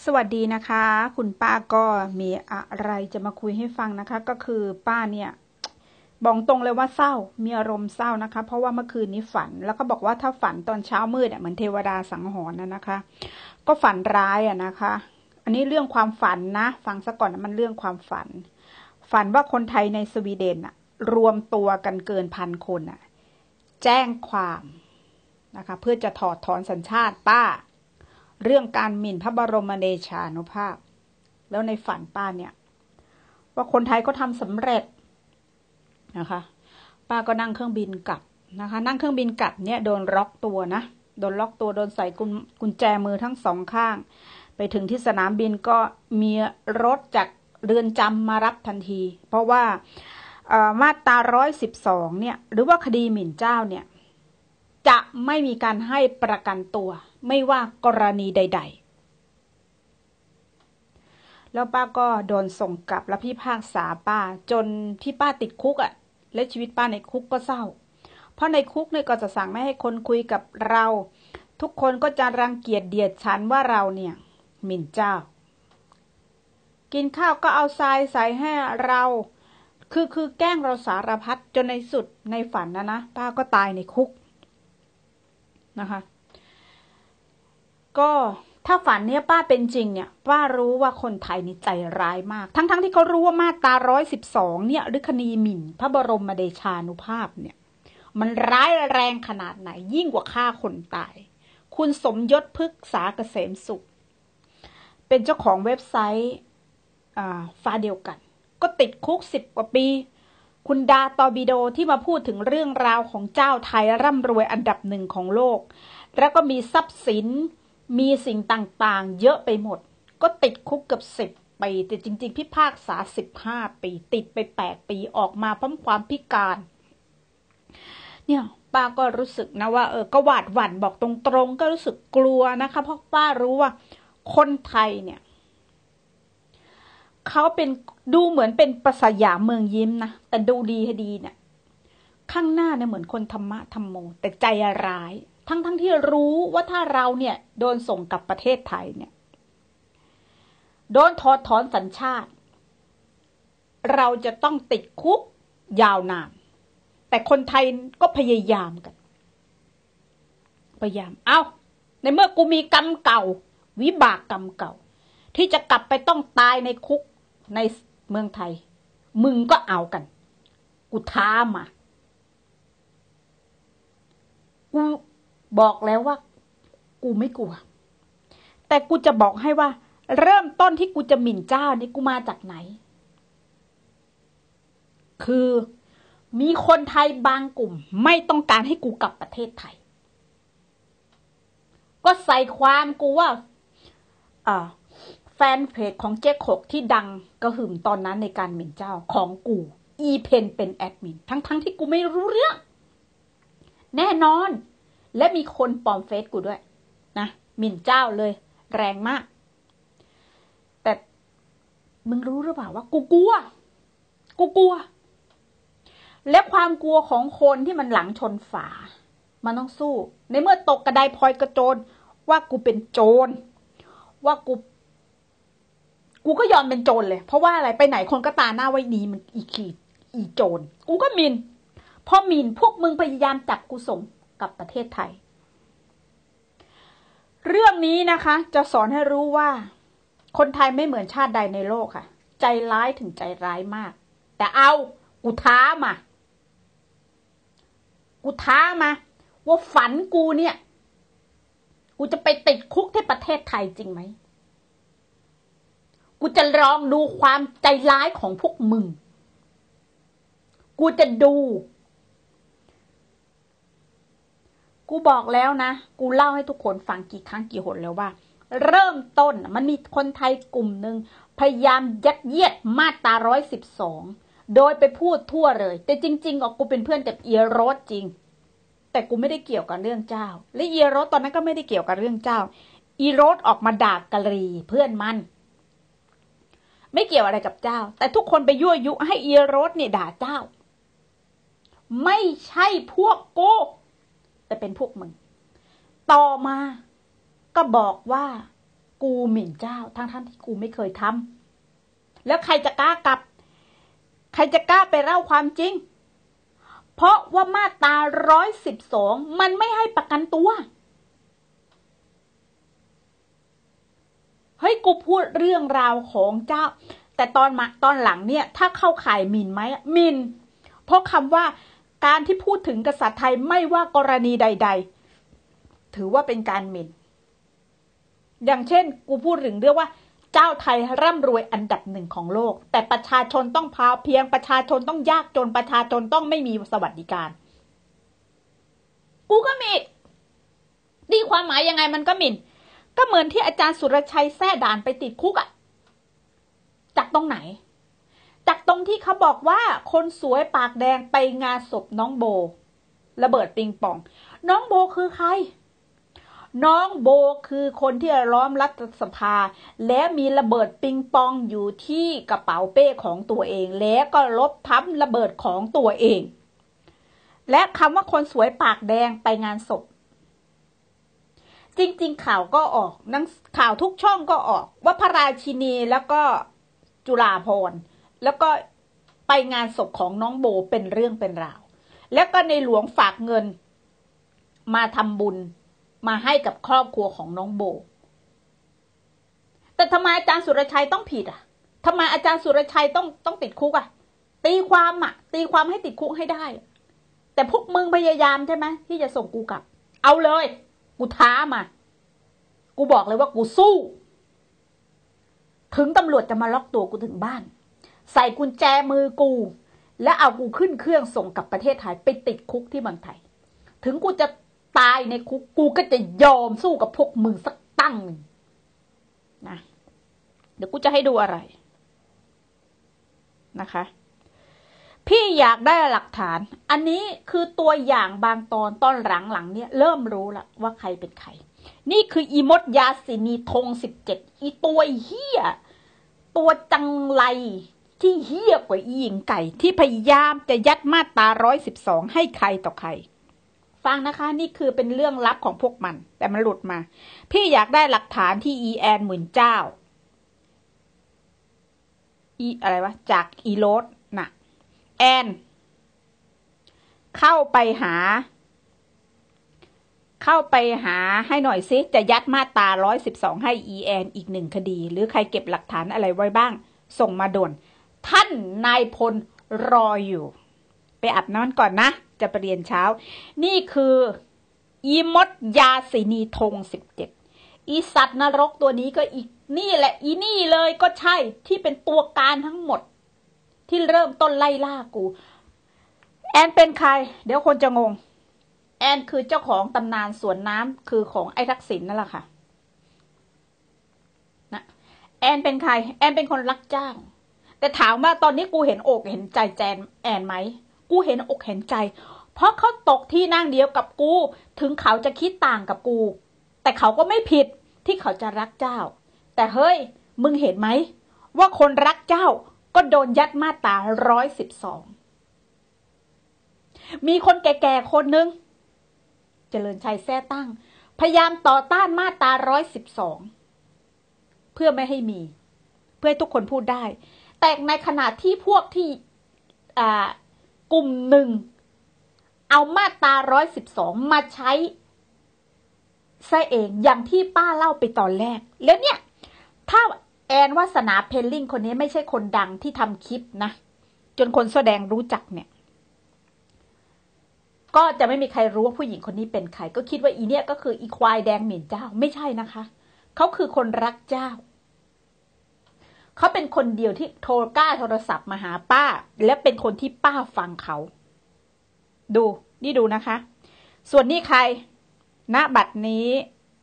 สวัสดีนะคะ คุณป้าก็มีอะไรจะมาคุยให้ฟังนะคะ ก็คือป้าเนี่ยบอกตรงเลยว่าเศร้ามีอารมณ์เศร้านะคะ เพราะว่าเมื่อคืนนี้ฝัน แล้วก็บอกว่าถ้าฝันตอนเช้ามืดเนี่ยเหมือนเทวดาสังหรณ์นะนะคะ ก็ฝันร้ายอะนะคะ อันนี้เรื่องความฝันนะ ฟังซะก่อนมันเรื่องความฝัน ฝันว่าคนไทยในสวีเดนอะรวมตัวกันเกินพันคนอะแจ้งความนะคะ เพื่อจะถอดถอนสัญชาติป้า เรื่องการหมิ่นพระบรมเดชานุภาพ แล้วในฝันป้าเนี่ย ว่าคนไทยก็ทำสำเร็จนะคะ ป้าก็นั่งเครื่องบินกลับนะคะ นั่งเครื่องบินกลับเนี่ยโดนล็อกตัวนะโดนล็อกตัวโดนใส่กุญกุญแจมือทั้งสองข้าง ไปถึงที่สนามบินก็มีรถจากเรือนจำมารับทันที เพราะว่ามาตราร้อยสิบสองเนี่ย หรือว่าคดีหมิ่นเจ้าเนี่ย จะไม่มีการให้ประกันตัว ไม่ว่ากรณีใด ๆ แล้วป้าก็โดนส่งกลับแล้วพี่ภาคษาป้าจนที่ป้าติดคุกอะ่ะ และชีวิตป้าในคุกก็เศร้า เพราะในคุกเนี่ยก็จะสั่งไม่ให้คนคุยกับเรา ทุกคนก็จะรังเกียจเดียดฉันว่าเราเนี่ยหมิ่นเจ้า กินข้าวก็เอาทรายใส่ให้เรา คือคือแกล้งเราสารพัดจนในสุดในฝันนะนะป้าก็ตายในคุกนะคะ ก็ถ้าฝันเนี้ยป้าเป็นจริงเนี่ยป้ารู้ว่าคนไทยนี่ใจร้ายมาก ทั้งๆทที่เขารู้ว่ามาตราร้อยสิบสองเนี่ยหรือคดีหมิ่น พระบรมเดชานุภาพเนี่ย มันร้ายแรงขนาดไหน ยิ่งกว่าฆ่าคนตาย คุณสมยศพฤกษาเกษมสุข เป็นเจ้าของเว็บไซต์ฟ้าเดียวกัน ก็ติดคุกสิบกว่าปี คุณดาตอบิโดที่มาพูดถึงเรื่องราวของเจ้าไทยร่ำรวยอันดับหนึ่งของโลก แล้วก็มีทรัพย์สิน มีสิ่งต่างๆ เยอะไปหมด ก็ติดคุกเกือบสิบปีแต่จริง ๆ พิพากษาสิบห้าปี ติดไปแปดปีออกมาพร้อมความพิการ เนี่ยป้าก็รู้สึกนะว่าเออก็หวาดหวั่นบอกตรงๆ ก็รู้สึกกลัวนะคะ เพราะป้ารู้ว่า คนไทยเนี่ยเขาเป็นดูเหมือนเป็นประสยามเมืองยิ้มนะแต่ดูดีให้ดีเนี่ยข้างหน้าเนี่ยเหมือนคนธรรมะธรรมโม แต่ใจร้าย ทั้งๆทที่รู้ว่าถ้าเราเนี่ยโดนส่งกลับประเทศไทยเนี่ย โดนถอดถอนสัญชาติ เราจะต้องติดคุกยาวนาน แต่คนไทยก็พยายามกัน พยายาม เอา้า ในเมื่อกูมีกรรมเก่า วิบากกรรมเก่า ที่จะกลับไปต้องตายในคุกในเมืองไทย มึงก็เอากัน กูท้ามากู บอกแล้วว่า กูไม่กลัว แต่กูจะบอกให้ว่า เริ่มต้นที่กูจะหมิ่นเจ้านี่กูมาจากไหน คือมีคนไทยบางกลุ่ม ไม่ต้องการให้กูกลับประเทศไทย ก็ใส่ความกูว่าแฟนเพจของเจ๊ขกที่ดังกระหึ่มตอนนั้นในการหมิ่นเจ้าของกู อีเพนเป็นแอดมิน ทั้งๆทที่กูไม่รู้เรื่อง แน่นอน และมีคนปลอมเฟซกูด้วย นะหมิ่นเจ้าเลย แรงมาก แต่มึงรู้หรือเปล่าว่ากูกลัว กูกลัว และความกลัวของคนที่มันหลังชนฝา มันต้องสู้ ในเมื่อตกกระไดพลอยกระโจน ว่ากูเป็นโจร ว่ากู กูก็ยอมเป็นโจรเลย เพราะว่าอะไรไปไหนคนก็ตาหน้าไว้ดีมันอีขีดอีโจร กูก็มินพอมินพวกมึงพยายามจับกูส่ง กับประเทศไทย เรื่องนี้นะคะ จะสอนให้รู้ว่า คนไทยไม่เหมือนชาติใดในโลกค่ะ ใจร้ายถึงใจร้ายมาก แต่เอากูท้ามา กูท้ามา ว่าฝันกูเนี่ย กูจะไปติดคุกที่ประเทศไทยจริงไหมกูจะลองดูความใจร้ายของพวกมึง กูจะดู กูบอกแล้วนะ กูเล่าให้ทุกคนฟังกี่ครั้งกี่หนแล้วว่า เริ่มต้นมันมีคนไทยกลุ่มหนึ่งพยายามยัดเยียดมาตราร้อยสิบสองโดยไปพูดทั่วเลย แต่จริงๆออกกูเป็นเพื่อนกับเอียโรสจริง แต่กูไม่ได้เกี่ยวกับเรื่องเจ้า และเอียโรสตอนนั้นก็ไม่ได้เกี่ยวกับเรื่องเจ้า อีโรสออกมาด่ากะรีเพื่อนมัน ไม่เกี่ยวอะไรกับเจ้า แต่ทุกคนไปยั่วยุให้เอีโรสเนี่ยด่าเจ้า ไม่ใช่พวกโก แต่เป็นพวกมึง ต่อมาก็บอกว่ากูหมิ่นเจ้า ทั้งท่านที่กูไม่เคยทำแล้วใครจะกล้ากลับ ใครจะกล้าไปเล่าความจริง เพราะว่ามาตราร้อยสิบสองมันไม่ให้ประกันตัว เฮ้ยกูพูดเรื่องราวของเจ้า แต่ตอนมาตอนหลังเนี่ย ถ้าเข้าข่ายหมิ่นไหมหมิ่นเพราะคำว่า การที่พูดถึงกษัตริย์ไทยไม่ว่ากรณีใด ๆ ถือว่าเป็นการหมิ่น อย่างเช่น กูพูดถึงเรื่องว่า เจ้าไทยร่ำรวยอันดับหนึ่งของโลก แต่ประชาชนต้องพาเพียงประชาชนต้องยากจนประชาชนต้องไม่มีสวัสดิการ กูก็มิดดีความหมายยังไงมันก็หมิ่น ก็เหมือนที่อาจารย์สุรชัยแท้ด่านไปติดคุกอะจากตรงไหน จากตรงที่เขาบอกว่าคนสวยปากแดงไปงานศพน้องโบ ระเบิดปิงปอง น้องโบคือใคร น้องโบคือคนที่ล้อมรัฐสภา และมีระเบิดปิงปองอยู่ที่กระเป๋าเป้ของตัวเอง แล้วก็ลบทับระเบิดของตัวเอง และคำว่าคนสวยปากแดงไปงานศพจริง ๆ ข่าวก็ออกนังข่าวทุกช่องก็ออก ว่าพระราชินีแล้วก็จุฬาภรณ์ แล้วก็ไปงานศพของน้องโบเป็นเรื่องเป็นราว แล้วก็ในหลวงฝากเงิน มาทำบุญมาให้กับครอบครัวของน้องโบ แต่ทำไมอาจารย์สุรชัยต้องผิดอะทำไมอาจารย์สุรชัยต้องต้องติดคุกอะ ตีความอะ ตีความให้ติดคุกให้ได้ แต่พวกมึงพยายามใช่ไหมที่จะส่งกูกลับ เอาเลย กูท้ามา กูบอกเลยว่ากูสู้ ถึงตำรวจจะมาล็อกตัวกูถึงบ้าน ใส่กุญแจมือกู แล้วเอากูขึ้นเครื่องส่งกลับประเทศไทยไปติดคุกที่เมืองไทย ถึงกูจะตายในคุกกูก็จะยอมสู้กับพวกมึงสักตั้งหนึ่งนะเดี๋ยวกูจะให้ดูอะไรนะคะ พี่อยากได้หลักฐาน อันนี้คือตัวอย่างบางตอนตอนหลังหลังเนี่ยเริ่มรู้ละว่าใครเป็นใคร นี่คืออีมดยาสินีธงสิบเจ็ดอีตัวเฮียตัวจังไร ที่เฮี้ยกว่าอีหญิงไก่ที่พยายามจะยัดมาตราร้อยสิบสองให้ใครต่อใคร ฟังนะคะนี่คือเป็นเรื่องลับของพวกมัน แต่มันหลุดมา พี่อยากได้หลักฐานที่อีแอนหมื่นเจ้า อีอะไรวะ จากอีโรสน่ะแอน เข้าไปหา เข้าไปหาให้หน่อยซิ จะยัดมาตราร้อยสิบสองให้อีแอนอีกหนึ่งคดี หรือใครเก็บหลักฐานอะไรไว้บ้าง ส่งมาด่วน ท่านนายพลรออยู่ ไปอาบน้ำก่อนนะ จะไปเรียนเช้า นี่คืออีมดยาสินีธงสิบเจ็ดอีสัตว์นรกตัวนี้ก็อีกนี่แหละอีนี่เลยก็ใช่ที่เป็นตัวการทั้งหมด ที่เริ่มต้นไล่ล่ากู แอนเป็นใคร เดี๋ยวคนจะงง แอนคือเจ้าของตำนานสวนน้ำคือของไอ้ทักษิณนนั่นแหละค่ะนะแอนเป็นใคร แอนเป็นคนรักจ้าง แต่ถามว่าตอนนี้กูเห็นอกเห็นใจแจนแอนไหมกูเห็นอกเห็นใจ เพราะเขาตกที่นั่งเดียวกับกู ถึงเขาจะคิดต่างกับกู แต่เขาก็ไม่ผิดที่เขาจะรักเจ้า แต่เฮ้ย มึงเห็นไหม ว่าคนรักเจ้าก็โดนยัดมาตาร้อยสิบสองมีคนแก่ๆคนนึงเจริญชัยแท้ตั้ง พยายามต่อต้านมาตาร้อยสิบสองเพื่อไม่ให้มี เพื่อให้ทุกคนพูดได้ แต่ในขณะที่พวกที่กลุ่มหนึ่ง เอามาตราร้อยสิบสองมาใช้ซะเองอย่างที่ป้าเล่าไปตอนแรก แล้วเนี่ย ถ้าแอนวาสนาเพลลิงคนนี้ไม่ใช่คนดังที่ทำคลิปนะ จนคนแสดงรู้จักเนี่ย ก็จะไม่มีใครรู้ว่าผู้หญิงคนนี้เป็นใคร ก็คิดว่าอีเนี่ยก็คืออีควายแดงเหมิ่นเจ้าไม่ใช่นะคะ เขาคือคนรักเจ้า เขาเป็นคนเดียวที่โทรกล้าโทรศัพท์มาหาป้า และเป็นคนที่ป้าฟังเขา ดูนี่ดูนะคะ ส่วนนี้ใครณบัดนี้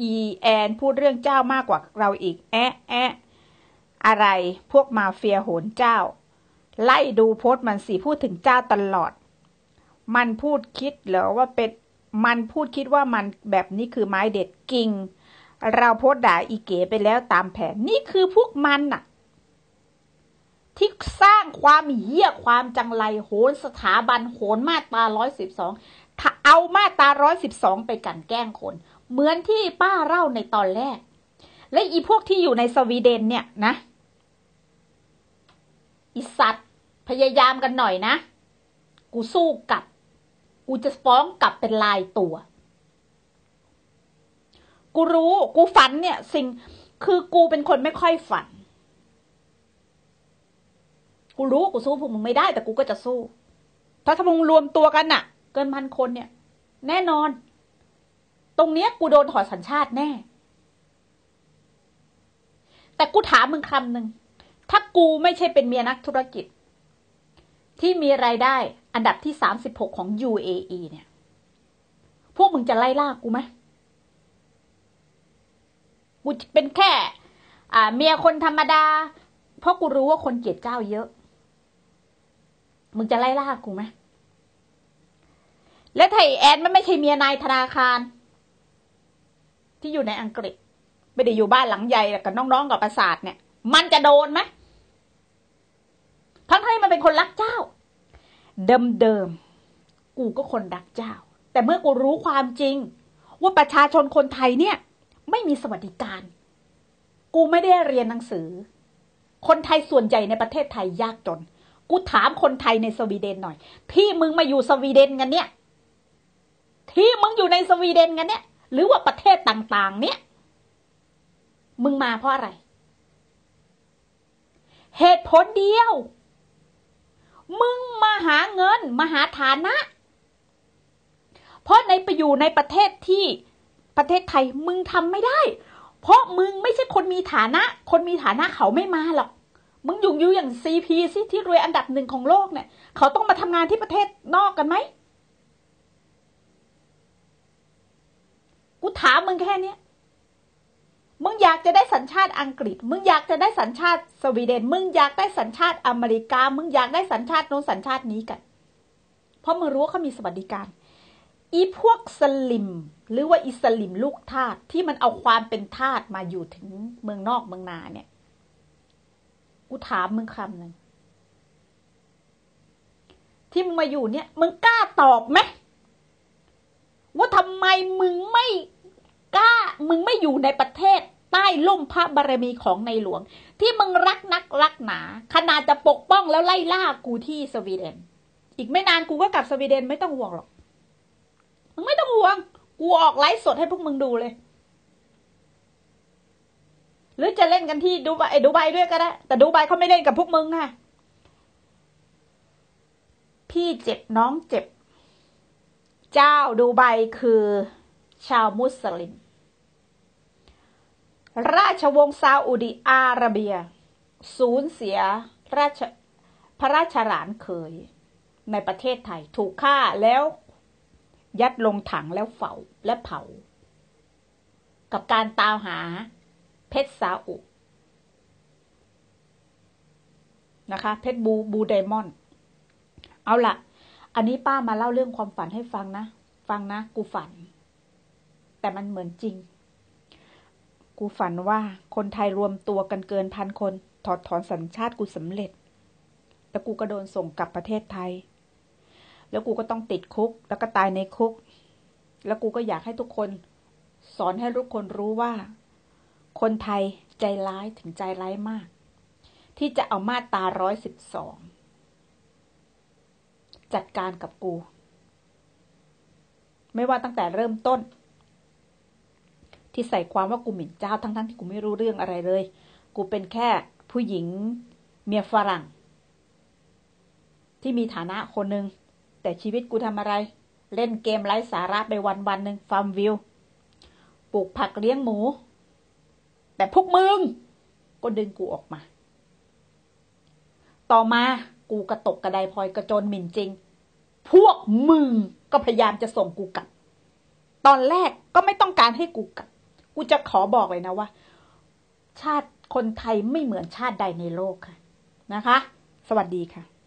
อีแอนพูดเรื่องเจ้ามากกว่าเราอีก แอะแอะอะไรพวกมาเฟียโหนเจ้า ไล่ดูโพสต์มันสิพูดถึงเจ้าตลอด มันพูดคิดเหรอว่าเป็นมันพูดคิดว่ามันแบบนี้คือไม้เด็ดกิ่ง เราโพสต์ด่าอีเก๋ไปแล้วตามแผนนี่คือพวกมันน่ะ ที่สร้างความเหี้ยความจังไรโหนสถาบันโหนมาตราร้อยสิบสองเอามาตราร้อยสิบสองไปกันแกล้งคน เหมือนที่ป้าเล่าในตอนแรก และอีพวกที่อยู่ในสวีเดนเนี่ยนะอีสัตว์พยายามกันหน่อยนะ กูสู้กลับ กูจะฟ้องกลับเป็นลายตัว กูรู้ กูฝันเนี่ย สิ่งคือกูเป็นคนไม่ค่อยฝัน กูรู้กูสู้พวกมึงไม่ได้ แต่กูก็จะสู้ ถ้าถ้ามึงรวมตัวกันน่ะ เกินพันคนเนี่ย แน่นอน ตรงเนี้ยกูโดนถอดสัญชาติแน่ แต่กูถามมึงคำหนึ่งถ้ากูไม่ใช่เป็นเมียนักธุรกิจ ที่มีรายได้อันดับที่สามสิบหกของ UAE เนี่ย พวกมึงจะไล่ล่ากูไหมกูเป็นแค่อ่าเมียคนธรรมดา เพราะกูรู้ว่าคนเกลียดเจ้าเยอะ มึงจะไล่ล่ากูไหมและไทยแอนมันไม่ใช่เมียนายธนาคาร ที่อยู่ในอังกฤษ ไม่ได้อยู่บ้านหลังใหญ่กับน้องๆกับประสาทเนี่ย มันจะโดนไหมทั้งที่มันเป็นคนรักเจ้า เดิมๆกูก็คนรักเจ้า แต่เมื่อกูรู้ความจริง ว่าประชาชนคนไทยเนี่ย ไม่มีสวัสดิการ กูไม่ได้เรียนหนังสือ คนไทยส่วนใหญ่ในประเทศไทยยากจน กูถามคนไทยในสวีเดนหน่อย ที่มึงมาอยู่สวีเดนกันเนี่ย ที่มึงอยู่ในสวีเดนกันเนี่ย หรือว่าประเทศต่างๆ เนี่ย มึงมาเพราะอะไร เหตุผลเดียว มึงมาหาเงินมาหาฐานะ เพราะในไปอยู่ในประเทศที่ประเทศไทยมึงทำไม่ได้ เพราะมึงไม่ใช่คนมีฐานะ คนมีฐานะเขาไม่มาหรอก มึงอยู่อยู่อย่างซีพีซิที่รวยอันดับหนึ่งของโลกเนี่ย เขาต้องมาทำงานที่ประเทศนอกกันไหมกูถามมึงแค่นี้มึงอยากจะได้สัญชาติอังกฤษ มึงอยากจะได้สัญชาติสวีเดน มึงอยากได้สัญชาติอเมริกา มึงอยากได้สัญชาติโน้นสัญชาตินี้กัน เพราะมึงรู้ว่าเขามีสวัสดิการ อีพวกสลิม หรือว่าอิสลิมลูกทาสที่มันเอาความเป็นทาสมาอยู่ถึงเมืองนอกเมืองนาเนี่ย กูถามมึงคำหนึ่งที่มึงมาอยู่เนี่ย มึงกล้าตอบไหมว่าทำไมมึงไม่กล้า มึงไม่อยู่ในประเทศ ใต้ล่มพระบารมีของในหลวง ที่มึงรักนักรักหนา ขนาดจะปกป้องแล้วไล่ล่ากูที่สวีเดน อีกไม่นานกูก็กลับสวีเดนไม่ต้องห่วงหรอก มึงไม่ต้องห่วง กูออกไลฟ์สดให้พวกมึงดูเลย หรือจะเล่นกันที่ดูไบดูไบด้วยก็ได้ แต่ดูไบเขาไม่เล่นกับพวกมึงค่ะ พี่เจ็บน้องเจ็บ เจ้าดูไบคือชาวมุสลิม ราชวงศ์ซาอุดิอาระเบีย สูญเสียราชพระราชหลานเคย ในประเทศไทยถูกฆ่าแล้ว ยัดลงถังแล้วเผาและเผา กับการตามหา เพชรซาอุ นะคะ เพชรบูบูไดมอนด์เอาละอันนี้ป้ามาเล่าเรื่องความฝันให้ฟังนะ ฟังนะ กูฝัน แต่มันเหมือนจริง กูฝันว่าคนไทยรวมตัวกันเกินพันคน ถอดถอนสัญชาติกูสำเร็จ แต่กูก็โดนส่งกลับประเทศไทย แล้วกูก็ต้องติดคุก แล้วก็ตายในคุก แล้วกูก็อยากให้ทุกคน สอนให้ทุกคนรู้ว่า คนไทยใจร้ายถึงใจร้ายมาก ที่จะเอามาตาร้อยสิบสองจัดการกับกู ไม่ว่าตั้งแต่เริ่มต้น ที่ใส่ความว่ากูหมิ่นเจ้าทั้งๆทที่กูไม่รู้เรื่องอะไรเลย กูเป็นแค่ผู้หญิงเมียฝรั่ง ที่มีฐานะคนหนึ่งแต่ชีวิตกูทำอะไร เล่นเกมไร้สาระไปวันวันหนึ่งฟาร์มวิวปลูกผักเลี้ยงหมู แต่พวกมึงก็ดึงกูออกมา ต่อมากูกระตกกระไดพลอยกระโจนหมิ่นจริง พวกมึงก็พยายามจะส่งกูกลับ ตอนแรกก็ไม่ต้องการให้กูกลับ กูจะขอบอกเลยนะว่า ชาติคนไทยไม่เหมือนชาติใดในโลกค่ะ นะคะ สวัสดีค่ะ